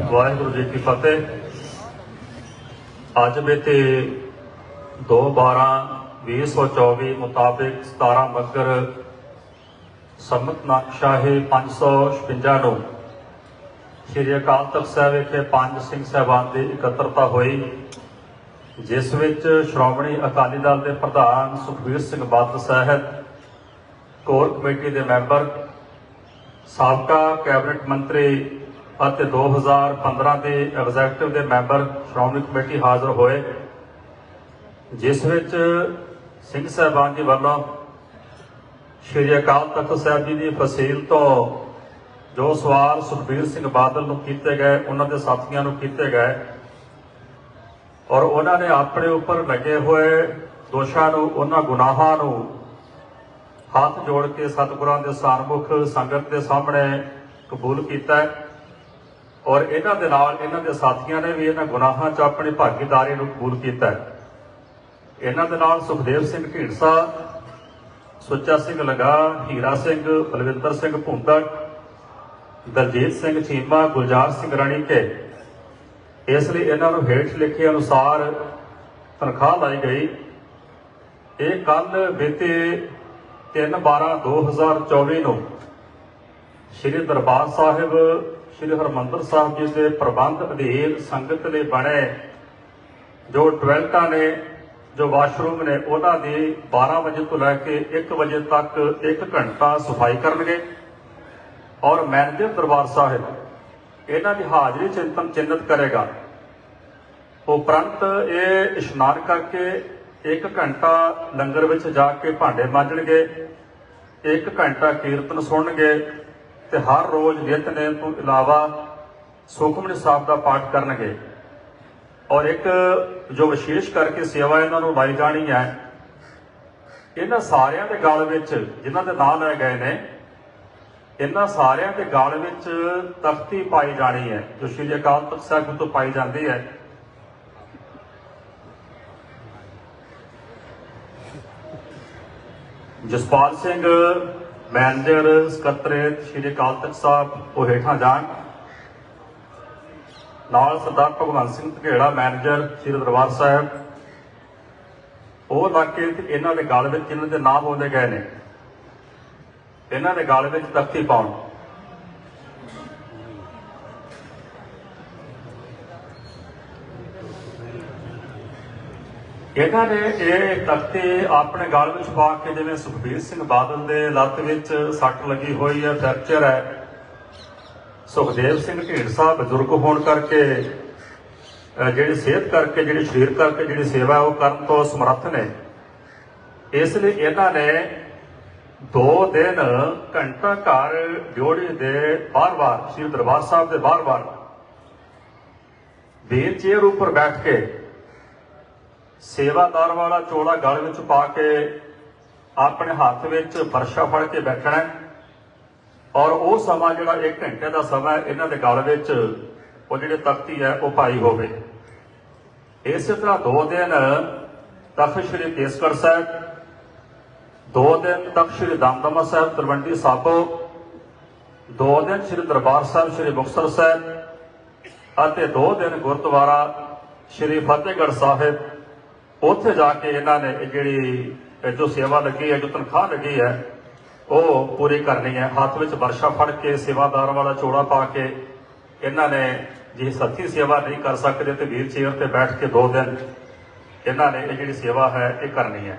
ਵਾਹਿਗੁਰੂ ਜੀ ਕੀ ਫਤਿਹ। ਅੱਜ ਬੀਤੇ 2/12/2024 ਮੁਤਾਬਿਕ 17 ਮੱਗਰ ਸੰਮਤ ਨਕਸ਼ਾਹੇ 556 ਨੂੰ ਸ਼੍ਰੀ ਅਕਾਲ ਤਖਤ ਸਾਹਿਬ ਵਿਖੇ ਪੰਜ ਸਿੰਘ ਸਾਹਿਬਾਨ ਦੀ ਇਕੱਤਰਤਾ ਹੋਈ, ਜਿਸ ਵਿੱਚ ਸ਼੍ਰੋਮਣੀ ਅਕਾਲੀ ਦਲ ਦੇ ਪ੍ਰਧਾਨ ਸੁਖਬੀਰ ਸਿੰਘ ਬਾਦਲ ਸਾਹਿਬ, ਕੋਰ ਕਮੇਟੀ ਦੇ ਮੈਂਬਰ, ਸਾਬਕਾ ਕੈਬਨਿਟ ਮੰਤਰੀ ਅਤੇ 2015 ਦੇ ਐਗਜ਼ੈਕਟਿਵ ਦੇ ਮੈਂਬਰ ਸ਼੍ਰੋਮਣੀ ਕਮੇਟੀ ਹਾਜ਼ਰ ਹੋਏ, ਜਿਸ ਵਿੱਚ ਸਿੰਘ ਸਾਹਿਬਾਨ ਜੀ ਵੱਲੋਂ ਸ਼੍ਰੀ ਅਕਾਲ ਤਖਤ ਸਾਹਿਬ ਜੀ ਦੀ ਫਸੀਲ ਤੋਂ ਜੋ ਸਵਾਲ ਸੁਖਬੀਰ ਸਿੰਘ ਬਾਦਲ ਨੂੰ ਕੀਤੇ ਗਏ, ਉਹਨਾਂ ਦੇ ਸਾਥੀਆਂ ਨੂੰ ਕੀਤੇ ਗਏ ਔਰ ਉਹਨਾਂ ਨੇ ਆਪਣੇ ਉੱਪਰ ਲੱਗੇ ਹੋਏ ਦੋਸ਼ਾਂ ਨੂੰ, ਉਹਨਾਂ ਗੁਨਾਹਾਂ ਨੂੰ ਹੱਥ ਜੋੜ ਕੇ ਸਤਿਗੁਰਾਂ ਦੇ ਸਾਰਮੁਖ ਸੰਗਤ ਦੇ ਸਾਹਮਣੇ ਕਬੂਲ ਕੀਤਾ ਹੈ। ਔਰ ਇਹਨਾਂ ਦੇ ਨਾਲ ਇਹਨਾਂ ਦੇ ਸਾਥੀਆਂ ਨੇ ਵੀ ਇਹਨਾਂ ਗੁਨਾਹਾਂ 'ਚ ਆਪਣੀ ਭਾਗੀਦਾਰੀ ਨੂੰ ਕਬੂਲ ਕੀਤਾ ਇਹਨਾਂ ਦੇ ਨਾਲ ਸੁਖਦੇਵ ਸਿੰਘ ਢੀਂਡਸਾ, ਸੁੱਚਾ ਸਿੰਘ ਲਗਾ, ਹੀਰਾ ਸਿੰਘ, ਬਲਵਿੰਦਰ ਸਿੰਘ ਭੁੰਦੜ ਦਲਜੀਤ ਸਿੰਘ ਚੀਮਾ, ਗੁਲਜ਼ਾਰ ਸਿੰਘ ਰਾਣੀ ਕੇ ਇਸ ਲਈ ਇਹਨਾਂ ਨੂੰ ਹੇਠ ਲਿਖੇ ਅਨੁਸਾਰ ਤਨਖਾਹ ਲਾਈ ਗਈ। ਇਹ ਕੱਲ ਬੀਤੇ 3/12/2024 ਨੂੰ ਸ੍ਰੀ ਦਰਬਾਰ ਸਾਹਿਬ ਸ੍ਰੀ ਹਰਮੰਦਰ ਸਾਹਿਬ ਜੀ ਦੇ ਪ੍ਰਬੰਧ ਅਧੀਨ ਸੰਗਤ ਲਈ ਬਣੇ, ਜੋ ਟਾਇਲਟਾਂ ਨੇ, ਜੋ ਵਾਸ਼ਰੂਮ ਨੇ, ਉਹਨਾਂ ਦੀ 12 ਵਜੇ ਤੋਂ ਲੈ ਕੇ 1 ਵਜੇ ਤੱਕ 1 ਘੰਟਾ ਸਫ਼ਾਈ ਕਰਨਗੇ। ਔਰ ਮੈਨੇਜਰ ਦਰਬਾਰ ਸਾਹਿਬ, ਇਹਨਾਂ ਦੀ ਹਾਜ਼ਰੀ ਚਿੰਤਨ ਚਿੰਨਤ ਕਰੇਗਾ। ਉਪਰੰਤ ਇਹ ਇਸ਼ਨਾਨ ਕਰਕੇ 1 ਘੰਟਾ ਲੰਗਰ ਵਿੱਚ ਜਾ ਕੇ ਭਾਂਡੇ ਮਾਂਜਣਗੇ 1 ਘੰਟਾ ਕੀਰਤਨ ਸੁਣਨਗੇ ਤੇ ਹਰ ਰੋਜ਼ ਨਿਤਨੇਮ ਤੋਂ ਇਲਾਵਾ ਸੁਖਮਨੀ ਸਾਹਿਬ ਦਾ ਪਾਠ ਕਰਨਗੇ। ਔਰ ਇੱਕ ਜੋ ਵਿਸ਼ੇਸ਼ ਕਰਕੇ ਸੇਵਾ ਇਹਨਾਂ ਨੂੰ ਲਾਈ ਜਾਣੀ ਹੈ, ਇਹਨਾਂ ਸਾਰਿਆਂ ਦੇ ਗਲ ਵਿੱਚ ਜਿਨ੍ਹਾਂ ਦੇ ਨਾਂ ਲੈ ਗਏ ਨੇ, ਇਹਨਾਂ ਸਾਰਿਆਂ ਦੇ ਗਲ ਵਿੱਚ ਤਖਤੀ ਪਾਈ ਜਾਣੀ ਹੈ, ਜੋ ਸ਼੍ਰੀ ਅਕਾਲ ਤਖਤ ਸਾਹਿਬ ਤੋਂ ਪਾਈ ਜਾਂਦੀ ਹੈ। ਜਸਪਾਲ ਸਿੰਘ ਮੈਨੇਜਰ ਸਕੱਤਰੇਤ ਸ਼੍ਰੀ ਅਕਾਲ ਤਖਤ ਸਾਹਿਬ, ਉਹ ਹੇਠਾਂ ਜਾਣ। ਨਾਲ ਸਰਦਾਰ ਭਗਵੰਤ ਸਿੰਘ ਧਗੇੜਾ ਮੈਨੇਜਰ ਸ਼੍ਰੀ ਦਰਬਾਰ ਸਾਹਿਬ। ਉਹ ਇਲਾਕੇ ਤੇ ਇਹਨਾਂ ਦੇ ਗਲ ਵਿੱਚ ਇਹਨਾਂ ਦੇ ਨਾਮ ਬੋਲੇ ਗਏ ਨੇ, ਇਹਨਾਂ ਦੇ ਗਲ ਵਿੱਚ ਤਖਤੀ ਪਾਉਣ। ਇਹਨਾਂ ਨੇ ਇਹ ਤਖਤੇ ਆਪਣੇ ਗਲ ਵਿੱਚ ਪਾ ਕੇ ਜਿਵੇਂ ਸੁਖਬੀਰ ਸਿੰਘ ਬਾਦਲ ਦੇ ਲੱਤ ਵਿੱਚ ਸੱਟ ਲੱਗੀ ਹੋਈ ਹੈ ਫ੍ਰੈਕਚਰ ਹੈ। ਸੁਖਦੇਵ ਸਿੰਘ ਢੀਂਡਸਾ ਬਜ਼ੁਰਗ ਹੋਣ ਕਰਕੇ ਜਿਹੜੀ ਸਿਹਤ ਕਰਕੇ, ਜਿਹੜੀ ਸਰੀਰ ਕਰਕੇ ਜਿਹੜੀ ਸੇਵਾ ਉਹ ਕਰਨ ਤੋਂ ਸਮਰੱਥ ਨੇ। ਇਸ ਲਈ ਇਹਨਾਂ ਨੇ ਦੋ ਦਿਨ ਘੰਟਾ ਘਰ ਡਿਓੜੀ ਦੇ ਬਾਰ-ਬਾਰ ਸ੍ਰੀ ਦਰਬਾਰ ਸਾਹਿਬ ਦੇ ਬਾਰ-ਬਾਰ ਵੀਲ ਉੱਪਰ ਬੈਠ ਕੇ ਸੇਵਾਦਾਰ ਵਾਲਾ ਚੋਲਾ ਗਲ ਵਿੱਚ ਪਾ ਕੇ ਆਪਣੇ ਹੱਥ ਵਿੱਚ ਫਰਸ਼ਾ ਫੜ ਕੇ ਬੈਠਣਾ ਔਰ ਉਹ ਸਮਾਂ ਜਿਹੜਾ 1 ਘੰਟੇ ਦਾ ਸਮਾਂ ਇਹਨਾਂ ਦੇ ਗਲ ਵਿੱਚ ਉਹ ਜਿਹੜੇ ਤਖਤੀ ਹੈ, ਉਹ ਪਾਈ ਹੋਵੇ। ਇਸੇ ਤਰ੍ਹਾਂ ਦੋ ਦਿਨ ਤਖਤ ਸ੍ਰੀ ਕੇਸਗੜ੍ਹ ਸਾਹਿਬ, ਦੋ ਦਿਨ ਤਖਤ ਸ੍ਰੀ ਦਮਦਮਾ ਸਾਹਿਬ, ਤਲਵੰਡੀ ਸਾਬੋ, ਦੋ ਦਿਨ ਸ੍ਰੀ ਦਰਬਾਰ ਸਾਹਿਬ, ਸ੍ਰੀ ਮੁਕਤਸਰ ਸਾਹਿਬ, ਅਤੇ ਦੋ ਦਿਨ ਗੁਰਦੁਆਰਾ ਸ੍ਰੀ ਫਤਿਹਗੜ੍ਹ ਸਾਹਿਬ ਉੱਥੇ ਜਾ ਕੇ ਇਹਨਾਂ ਨੇ ਇਹ ਜਿਹੜੀ ਜੋ ਸੇਵਾ ਲੱਗੀ ਹੈ, ਜੋ ਤਨਖਾਹ ਲੱਗੀ ਹੈ, ਉਹ ਪੂਰੀ ਕਰਨੀ ਹੈ। ਹੱਥ ਵਿੱਚ ਵਰਸ਼ਾ ਫੜ ਕੇ, ਸੇਵਾਦਾਰ ਵਾਲਾ ਚੋੜਾ ਪਾ ਕੇ ਇਹਨਾਂ ਨੇ ਜੇ ਸੱਚੀ ਸੇਵਾ ਨਹੀਂ ਕਰ ਸਕਦੇ ਤੇ ਵੀਲ ਚੇਅਰ ਤੇ ਬੈਠ ਕੇ ਦੋ ਦਿਨ ਇਹਨਾਂ ਨੇ ਇਹ ਜਿਹੜੀ ਸੇਵਾ ਹੈ, ਇਹ ਕਰਨੀ ਹੈ।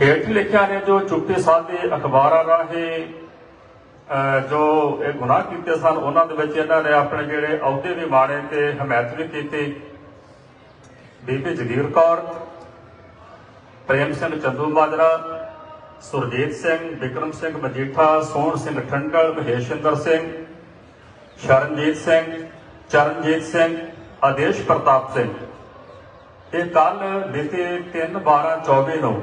ਹੇਠ ਲਿਖਿਆ ਨੇ ਜੋ ਚੁੱਪੇ ਸਾਧੇ ਅਖਬਾਰਾਂ ਰਾਹੀਂ ਜੋ ਇਹ ਗੁਨਾਹ ਕੀਤੇ ਸਨ, ਉਹਨਾਂ ਦੇ ਵਿੱਚ ਇਹਨਾਂ ਨੇ ਆਪਣੇ ਜਿਹੜੇ ਅਹੁਦੇ ਵੀ ਮਾਣੇ ਤੇ ਹਮਾਇਤ ਵੀ ਕੀਤੀ। ਬੀਬੀ ਜਗੀਰ ਕੌਰ, ਪ੍ਰੇਮ ਸਿੰਘ ਚੰਦੂ ਮਾਜਰਾ, ਸੁਰਜੀਤ ਸਿੰਘ, ਵਿਕਰਮ ਸਿੰਘ ਮਜੀਠਾ, ਸੋਹਣ ਸਿੰਘ ਠੰਡਲ ਮਹੇਸ਼ਿੰਦਰ ਸਿੰਘ, ਸ਼ਰਨਜੀਤ ਸਿੰਘ, ਚਰਨਜੀਤ ਸਿੰਘ, ਆਦੇਸ਼ ਪ੍ਰਤਾਪ ਸਿੰਘ। ਇਹ ਕੱਲ ਬੀਤੇ 3 12 24 ਨੂੰ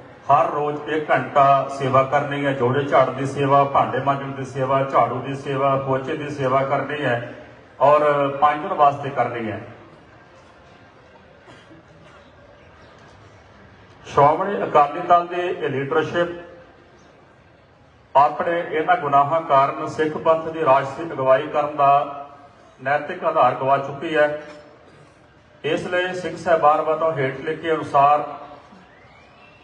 ਹਰ ਰੋਜ਼ 1 ਘੰਟਾ ਸੇਵਾ ਕਰਨੀ ਹੈ। ਜੋੜੇ ਝਾੜ ਦੀ ਸੇਵਾ, ਭਾਂਡੇ ਮਾਂਜਣ ਦੀ ਸੇਵਾ, ਝਾੜੂ ਦੀ ਸੇਵਾ, ਪੋਚੇ ਦੀ ਸੇਵਾ ਕਰਨੀ ਹੈ ਔਰ ਪੰਜ ਦਿਨ ਵਾਸਤੇ ਕਰਨੀ ਹੈ। ਸ਼੍ਰੋਮਣੀ ਅਕਾਲੀ ਦਲ ਦੀ ਲੀਡਰਸ਼ਿਪ ਆਪਣੇ ਇਹਨਾਂ ਗੁਨਾਹਾਂ ਕਾਰਨ ਸਿੱਖ ਪੰਥ ਦੀ ਰਾਜਸੀ ਅਗਵਾਈ ਕਰਨ ਦਾ ਨੈਤਿਕ ਆਧਾਰ ਗਵਾ ਚੁੱਕੀ ਹੈ। ਇਸ ਲਈ ਸਿੱਖ ਸਾਹਿਬਾਨ ਵੱਲੋਂ ਹੇਠ ਲਿਖੇ ਅਨੁਸਾਰ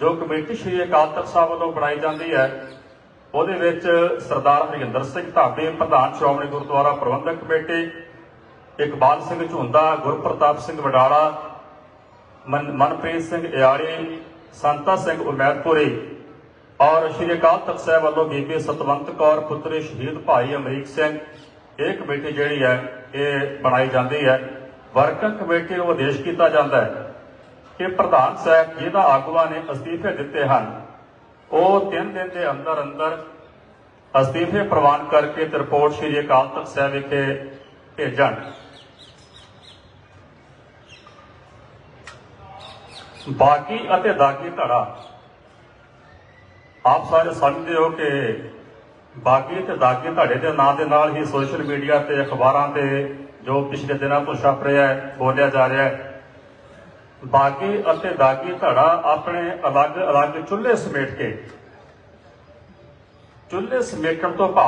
ਜੋ ਕਮੇਟੀ ਸ਼੍ਰੀ ਅਕਾਲ ਤਖਤ ਸਾਹਿਬ ਵੱਲੋਂ ਬਣਾਈ ਜਾਂਦੀ ਹੈ, ਉਹਦੇ ਵਿੱਚ ਸਰਦਾਰ ਹਰਿੰਦਰ ਸਿੰਘ ਢਾਬੇ, ਪ੍ਰਧਾਨ ਸ਼੍ਰੋਮਣੀ ਗੁਰਦੁਆਰਾ ਪ੍ਰਬੰਧਕ ਕਮੇਟੀ, ਇਕਬਾਲ ਸਿੰਘ ਝੁੰਦਾ, ਗੁਰਪ੍ਰਤਾਪ ਸਿੰਘ ਵਡਾਲਾ, ਮਨ- ਮਨਪ੍ਰੀਤ ਸਿੰਘ ਇਆਲੀ ਸੰਤਾ ਸਿੰਘ ਉਮੈਦਪੁਰੀ ਔਰ ਸ਼੍ਰੀ ਅਕਾਲ ਤਖਤ ਸਾਹਿਬ ਵੱਲੋਂ ਬੀਬੀ ਸਤਵੰਤ ਕੌਰ, ਪੁੱਤਰੀ ਸ਼ਹੀਦ ਭਾਈ ਅਮਰੀਕ ਸਿੰਘ, ਇਹ ਕਮੇਟੀ ਜਿਹੜੀ ਹੈ, ਇਹ ਬਣਾਈ ਜਾਂਦੀ ਹੈ। ਵਰਕਿੰਗ ਕਮੇਟੀ ਨੂੰ ਆਦੇਸ਼ ਕੀਤਾ ਜਾਂਦਾ ਹੈ। ਕਿ ਪ੍ਰਧਾਨ ਸਾਹਿਬ ਜਿਹਦਾ ਆਗੂਆਂ ਨੇ ਅਸਤੀਫੇ ਦਿੱਤੇ ਹਨ। ਉਹ 3 ਦਿਨ ਦੇ ਅੰਦਰ ਅੰਦਰ ਅਸਤੀਫੇ ਪ੍ਰਵਾਨ ਕਰਕੇ ਤੇ ਰਿਪੋਰਟ ਸ਼੍ਰੀ ਅਕਾਲ ਤਖਤ ਸਾਹਿਬ ਵਿਖੇ ਭੇਜਣ। ਬਾਗੀ ਅਤੇ ਦਾਗੀ ਧੜਾ। ਆਪ ਸਾਰੇ ਸਮਝਦੇ ਹੋ ਕਿ ਬਾਗੀ ਤੇ ਦਾਗੀ ਧੜੇ ਦੇ ਨਾਂ ਦੇ ਨਾਲ ਹੀ ਸੋਸ਼ਲ ਮੀਡੀਆ ਤੇ ਅਖਬਾਰਾਂ ਤੇ ਜੋ ਪਿਛਲੇ ਦਿਨਾਂ ਤੋਂ ਛਪ ਰਿਹਾ ਹੈ, ਬੋਲਿਆ ਜਾ ਰਿਹਾ ਹੈ ਬਾਗੀ ਅਤੇ ਦਾਗੀ ਧੜਾ ਆਪਣੇ ਅਲੱਗ-ਅਲੱਗ ਚੁੱਲ੍ਹੇ ਸਮੇਟ ਕੇ। ਚੁੱਲ੍ਹੇ ਸਮੇਟਣ ਤੋਂ ਭਾਵ